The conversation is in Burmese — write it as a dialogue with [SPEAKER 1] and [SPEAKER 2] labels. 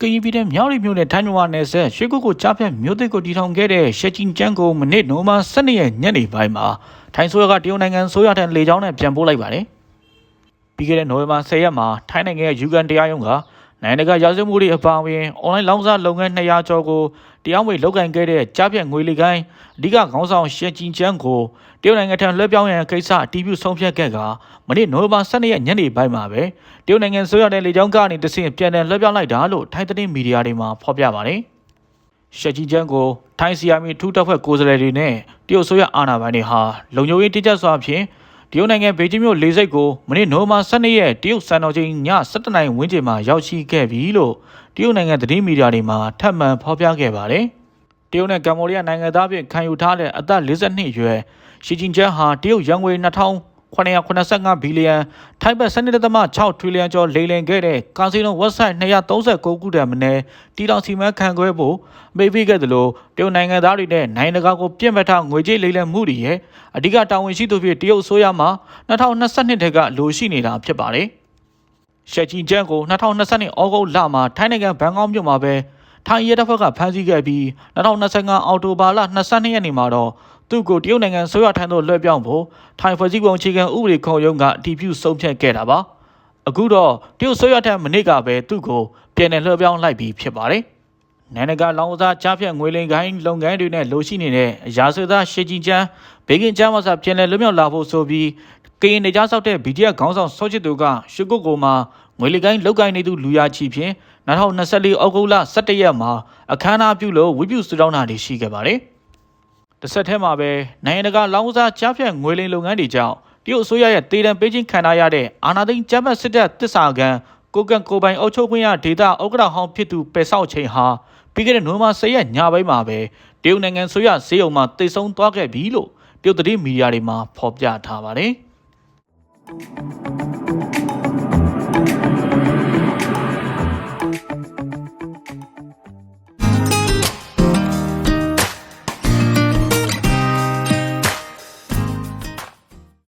[SPEAKER 1] ကရင်ပြည်နယ်မြောက်ရီမြို့နယ်ထိုင်းမြန်မာနယ်စပ်ရွှေကုတ်ကိုကြားဖြတ်မြို့သစ်ကိုတည်ထောင်ခဲ့တဲ့ရှက်ချင်းကျန်းကိုမနစ်နိုမာ12ရက်ညနေပိုင်းမှာထိုင်းဆိုရကတရုတ်နိုင်ငံဆိုရထံလေကြောင်းနဲ့ပြန်ပို့လိုက်ပါတယ်။ပြီးခဲ့တဲ့နိုဝင်ဘာ10ရက်မှာထိုင်းနိုင်ငံရဲ့ယူကန်တရားရုံးက နိုင်ငံတကာရာဇဝတ်မှုတွေအပါအဝင်အွန်လိုင်းလောင်းစားလုပ်ငန်း200ကျော်ကိုတရားဝင်လုပ်ကင်ခဲ့တဲ့ကြားဖြတ်ငွေလေကိုင်းအဓိကခေါင်းဆောင်ရှက်ချင်းကျန်းကိုတရုတ်နိုင်ငံထံလွှဲပြောင်းရန်ကိစ္စအတည်ပြုဆုံးဖြတ်ခဲ့ကမနေ့နိုဝင်ဘာ12ရက်ညနေပိုင်းမှာပဲတရုတ်နိုင်ငံဆိုရတဲ့လေကြောင်းကနေတဆင့်ပြန်လည်လွှဲပြောင်းလိုက်တာလို့ထိုင်းသတင်းမီဒီယာတွေမှာဖော်ပြပါတယ်။ရှက်ကြီးချန်းကိုထိုင်းစီယာမီထူးတပ်ဖွဲ့ကိုယ်စားလှယ်တွေနဲ့တရုတ်ဆိုရအာဏာပိုင်တွေဟာလုံခြုံရေးတိကျစွာဖြင့် တရုတ်နိုင်ငံဘေကျင်းမြို့လေဆိပ်ကိုမနေ့နိုဝင်ဘာ12ရက်တရုတ်စံတော်ချိန်ည7:00နာရီဝန်းကျင်မှာရောက်ရှိခဲ့ပြီလို့တရုတ်နိုင်ငံသတင်းမီဒီယာတွေမှာထပ်မံဖော်ပြခဲ့ပါတယ်။တရုတ်နဲ့ကမ္ဘောဒီးယားနိုင်ငံသားဖြစ်ခံယူထားတဲ့အသက်52အရွယ်ရှီဂျင်ကျန်းဟာတရုတ်ရန်ငွေ 2985ဘီလီယံထိုင်းဘတ်12.6ထရီလီယံကျော်လိမ်လည်ခဲ့တဲ့ကာစီနို website 239ခုတန်မနယ်တီတောင်စီမံခန့်ခွဲဖို့မေးပြီးခဲ့သလိုတရုတ်နိုင်ငံသားတွေနဲ့နိုင်ငံတကာကိုပြစ်မှတ်ထားငွေကြေးလိမ်လည်မှုတွေရဲ့အဓိကတာဝန်ရှိသူဖြစ်တရုတ်အစိုးရမှ2022တက်ကလိုရှိနေတာဖြစ်ပါတယ်။ရှက်ချီကျန်းကို2022ဩဂုတ်လမှာထိုင်းနိုင်ငံဘန်ကောက်မြို့မှာပဲ ထိုင်းရဲတပ်ဖွဲ့ကဖမ်းဆီးခဲ့ပြီး2025အောက်တိုဘာလ22ရက်နေ့မှာတော့သူ့ကိုတရုတ်နိုင်ငံဆိုရထံသို့လွှဲပြောင်းဖို့ထိုင်ဖွဲ့စည်းပုံအခြေခံဥပဒေခုံရုံးကအတည်ပြုဆုံးဖြတ်ခဲ့တာပါအခုတော့တရုတ်ဆိုရထံမနစ်ကပဲသူ့ကိုပြန်လည်လွှဲပြောင်းလိုက်ပြီးဖြစ်ပါတယ်နိုင်ငံကလောင်စာကြားဖြတ်ငွေလိမ်ကိုင်းလုပ်ငန်းတွေနဲ့လိုရှိနေတဲ့ရာဇဝတ်ရှေကြီးချမ်းဘေကင်ချမ်းမဆာပြန်လည်လွတ်မြောက်လာဖို့ဆိုပြီး ကရင်နေကြဆောက်တဲ့ BTS ခေါင်းဆောင်စောချစ်သူကရှုကုတ်ကိုမှာငွေလိမ်ကိုင်းလောက်ကိုင်းနေသူလူရချီဖြင့်2024ဩဂုတ်လ17ရက်မှာအခမ်းအနားပြုလို့ဝိပုစုတောင်းတာတွေရှိခဲ့ပါတယ်။တစ်ဆက်တည်းမှာပဲနိုင်ငံတကာလောင်စာကြားဖြတ်ငွေလိမ်လုပ်ငန်းတွေကြောင့်တရုတ်အစိုးရရဲ့တေတံပေးခြင်းခံရတဲ့အာဏာသိမ်းဂျမတ်စစ်တပ်တစ္ဆာကန်ကိုကန်ကိုပိုင်အုပ်ချုပ်ခွင့်ရဒေတာဥက္ကဋ္ဌဟောင်းဖြစ်သူပယ်ဆောက်ချိန်ဟာပြီးခဲ့တဲ့နိုဝင်ဘာ10ရက်ညပိုင်းမှာပဲတရုတ်နိုင်ငံဆိုရဈေးုံမှာတိတ်ဆုံးသွားခဲ့ပြီလို့တရုတ်သတင်းမီဒီယာတွေမှာဖော်ပြထားပါတယ်။ Thank you.